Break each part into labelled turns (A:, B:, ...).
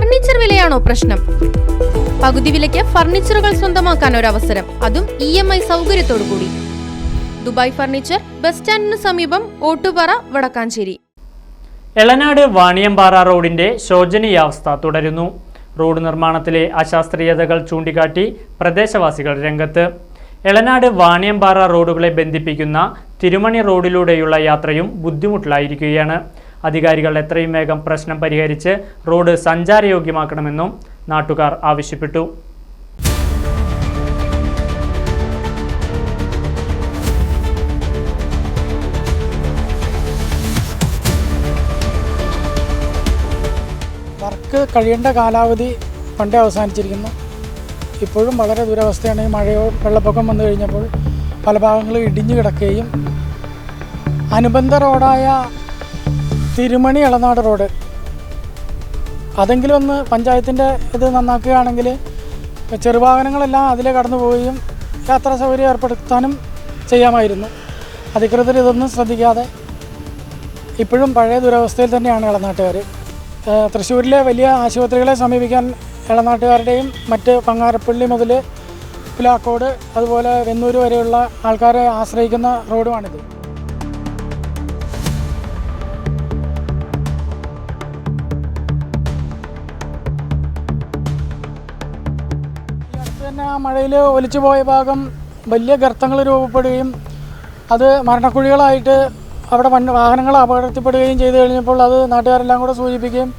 A: Furniture വിലയാണോ പ്രശ്നം? പകുതി വിലയ്ക്ക് ഫർണിച്ചറുകൾ സ്വന്തമാക്കാൻ ഒരു അവസരം അതും ഇ എം ഐ സൗകര്യത്തോടു കൂടി ദുബായ് ഫർണിച്ചർ ബസ് സ്റ്റാൻഡിന് സമീപം ഓട്ടുപാറ വടക്കാഞ്ചേരി.
B: എളനാട് വാണിയമ്പാറ റോഡിന്റെ ശോചനീയാവസ്ഥ തുടരുന്നു. റോഡ് നിർമ്മാണത്തിലെ അശാസ്ത്രീയതകൾ ചൂണ്ടിക്കാട്ടി പ്രദേശവാസികൾ രംഗത്ത്. എളനാട് വാണിയമ്പാറ റോഡുകളെ ബന്ധിപ്പിക്കുന്ന തിരുമണി റോഡിലൂടെയുള്ള യാത്രയും ബുദ്ധിമുട്ടിലായിരിക്കുകയാണ്. അധികാരികൾ എത്രയും വേഗം പ്രശ്നം പരിഹരിച്ച് റോഡ് സഞ്ചാരയോഗ്യമാക്കണമെന്നും നാട്ടുകാർ ആവശ്യപ്പെട്ടു.
C: വർക്ക് കഴിയേണ്ട കാലാവധി പണ്ടേ അവസാനിച്ചിരിക്കുന്നു. ഇപ്പോഴും വളരെ ദുരവസ്ഥയാണ് ഈ മഴയോ വെള്ളപ്പൊക്കം വന്നു കഴിഞ്ഞപ്പോൾ പല ഭാഗങ്ങളും ഇടിഞ്ഞു കിടക്കുകയും അനുബന്ധ റോഡായ തിരുമണി ഇളനാട് റോഡ്. അതെങ്കിലും ഒന്ന് പഞ്ചായത്തിന്റെ ഇത് നന്നാക്കുകയാണെങ്കിൽ ചെറുവാഹനങ്ങളെല്ലാം അതിലെ കടന്നു പോവുകയും യാത്രാ സൗകര്യം ഏർപ്പെടുത്താനും ചെയ്യാമായിരുന്നു. അധികൃതർ ഇതൊന്നും ശ്രദ്ധിക്കാതെ ഇപ്പോഴും പഴയ ദുരവസ്ഥയിൽ തന്നെയാണ് ഇളനാട്ടുകാർ തൃശ്ശൂരിലെ വലിയ ആശുപത്രികളെ സമീപിക്കാൻ ഇളനാട്ടുകാരുടെയും മറ്റ് പങ്ങാരപ്പള്ളി മുതൽ പിലാക്കോട് അതുപോലെ വെന്നൂർ വരെയുള്ള ആൾക്കാരെ ആശ്രയിക്കുന്ന റോഡുമാണിത്. തന്നെ ആ മഴയിൽ ഒലിച്ചു പോയ ഭാഗം വലിയ ഗർത്തങ്ങൾ രൂപപ്പെടുകയും അത് മരണക്കുഴികളായിട്ട് അവിടെ വണ്ടി വാഹനങ്ങൾ അപകടത്തിൽപ്പെടുകയും ചെയ്തു കഴിഞ്ഞപ്പോൾ അത് നാട്ടുകാരെല്ലാം കൂടെ സൂചിപ്പിക്കുകയും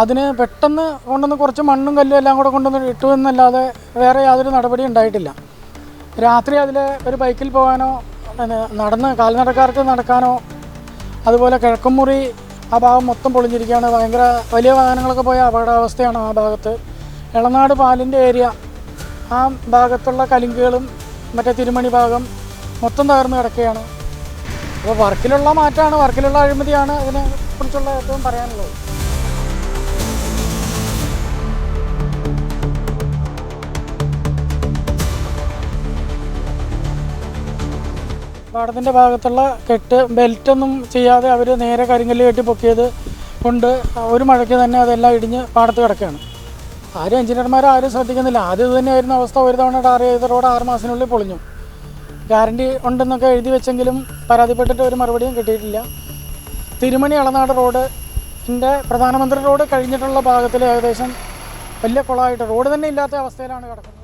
C: അതിന് പെട്ടെന്ന് കൊണ്ടുവന്ന് കുറച്ച് മണ്ണും കല്ലും എല്ലാം കൂടെ കൊണ്ടുവന്ന് ഇട്ടു എന്നല്ലാതെ വേറെ യാതൊരു നടപടി ഉണ്ടായിട്ടില്ല. രാത്രി അതിൽ ഒരു ബൈക്കിൽ പോകാനോ നടന്ന് കാൽനടക്കാർക്ക് നടക്കാനോ അതുപോലെ കിഴക്കുമുറി ആ ഭാഗം മൊത്തം പൊളിഞ്ഞിരിക്കുകയാണ്. ഭയങ്കര വലിയ വാഹനങ്ങളൊക്കെ പോയ അപകടാവസ്ഥയാണ് ആ ഭാഗത്ത്. ഇളനാട് പാലിന്റെ ഏരിയ ആ ഭാഗത്തുള്ള കലിങ്കുകളും മറ്റേ തിരുമണി ഭാഗം മൊത്തം തകർന്ന് കിടക്കുകയാണ്. അപ്പോൾ വർക്കിലുള്ള മാറ്റമാണ് വർക്കിലുള്ള അഴിമതിയാണ് ഇതിനെ കുറിച്ചുള്ള ഏറ്റവും പറയാനുള്ളത്. പാടത്തിന്റെ ഭാഗത്തുള്ള കെട്ട് ബെൽറ്റൊന്നും ചെയ്യാതെ അവർ നേരെ കരിങ്കല്ല് കെട്ടി പൊക്കിയത് കൊണ്ട് ഒരു മഴയ്ക്ക് തന്നെ അതെല്ലാം ഇടിഞ്ഞ് പാടത്ത് കിടക്കുകയാണ്. ആരും എഞ്ചിനീയർമാരും ആരും ശ്രദ്ധിക്കുന്നില്ല. ആദ്യം ഇത് തന്നെയായിരുന്ന അവസ്ഥ. ഒരു തവണ ടാർ ചെയ്ത റോഡ് ആറ് മാസത്തിനുള്ളിൽ പൊളിഞ്ഞു. ഗ്യാരണ്ടി ഉണ്ടെന്നൊക്കെ എഴുതി വെച്ചെങ്കിലും പരാതിപ്പെട്ടിട്ട് ഒരു മറുപടിയും കിട്ടിയിട്ടില്ല. തിരുമണി അളനാട് എന്റെ പ്രധാനമന്ത്രി റോഡ് കഴിഞ്ഞിട്ടുള്ള ഭാഗത്തിൽ ഏകദേശം വലിയ കുളമായിട്ട് റോഡ് തന്നെ ഇല്ലാത്ത അവസ്ഥയിലാണ് കിടക്കുന്നത്.